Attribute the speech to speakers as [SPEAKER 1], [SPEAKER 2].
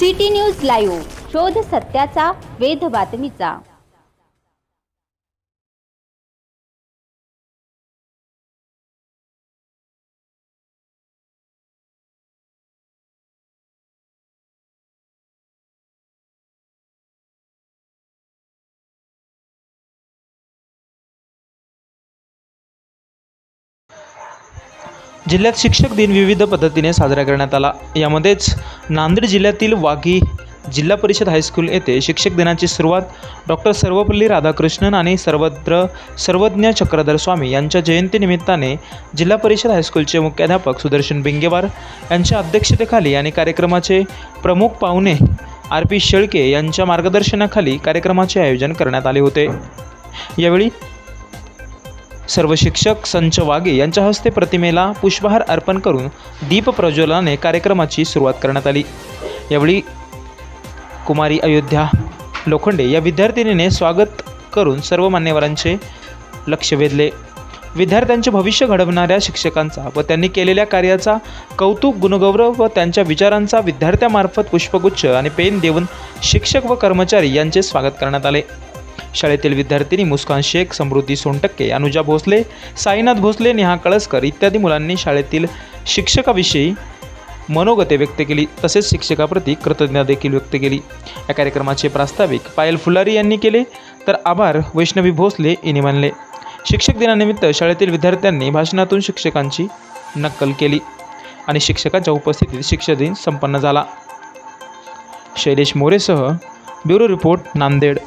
[SPEAKER 1] City news live. शोध सत्याचा वेध बातमीचा
[SPEAKER 2] जिल्ह्यात शिक्षक दिन विविध पद्धतीने साजरा करण्यात आला. यामध्येच नांदेड जिल्ह्यातील वाघी जिल्हा परिषद हायस्कूल येथे शिक्षक दिनाची सुरुवात डॉक्टर सर्वपल्ली राधाकृष्णन आणि सर्वत्र सर्वज्ञ चक्रधर स्वामी यांच्या जयंतीनिमित्ताने जिल्हा परिषद हायस्कूलचे मुख्याध्यापक सुदर्शन बिंगेवार यांच्या अध्यक्षतेखाली आणि कार्यक्रमाचे प्रमुख पाहुणे आर पी शेळके यांच्या मार्गदर्शनाखाली कार्यक्रमाचे आयोजन करण्यात आले होते. यावेळी सर्व शिक्षक संच वागे यांच्या हस्ते प्रतिमेला पुष्पहार अर्पण करून दीप प्रज्वलनाने कार्यक्रमाची सुरुवात करण्यात आली. यावेळी कुमारी अयोध्या लोखंडे या विद्यार्थिनीने स्वागत करून सर्व मान्यवरांचे लक्ष वेधले. विद्यार्थ्यांचे भविष्य घडवणाऱ्या शिक्षकांचा व त्यांनी केलेल्या कार्याचा कौतुक गुणगौरव व त्यांच्या विचारांचा विद्यार्थ्यामार्फत पुष्पगुच्छ आणि पेन देऊन शिक्षक व कर्मचारी यांचे स्वागत करण्यात आले. शाळेतील विद्यार्थिनी मुस्कान शेख समृद्धी सोनटक्के अनुजा भोसले साईनाथ भोसले नेहा कळसकर इत्यादी मुलांनी शाळेतील शिक्षकाविषयी मनोगते व्यक्त केली. तसेच शिक्षकाप्रती कृतज्ञता देखील व्यक्त केली. या कार्यक्रमाचे प्रास्ताविक पायल फुलारी यांनी केले. तर आभार वैष्णवी भोसले यांनी मानले. शिक्षक दिनानिमित्त शाळेतील विद्यार्थ्यांनी भाषणातून शिक्षकांची नक्कल केली आणि शिक्षकांच्या उपस्थितीत शिक्षक दिन संपन्न झाला. शैलेश मोरेसह ब्युरो रिपोर्ट नांदेड.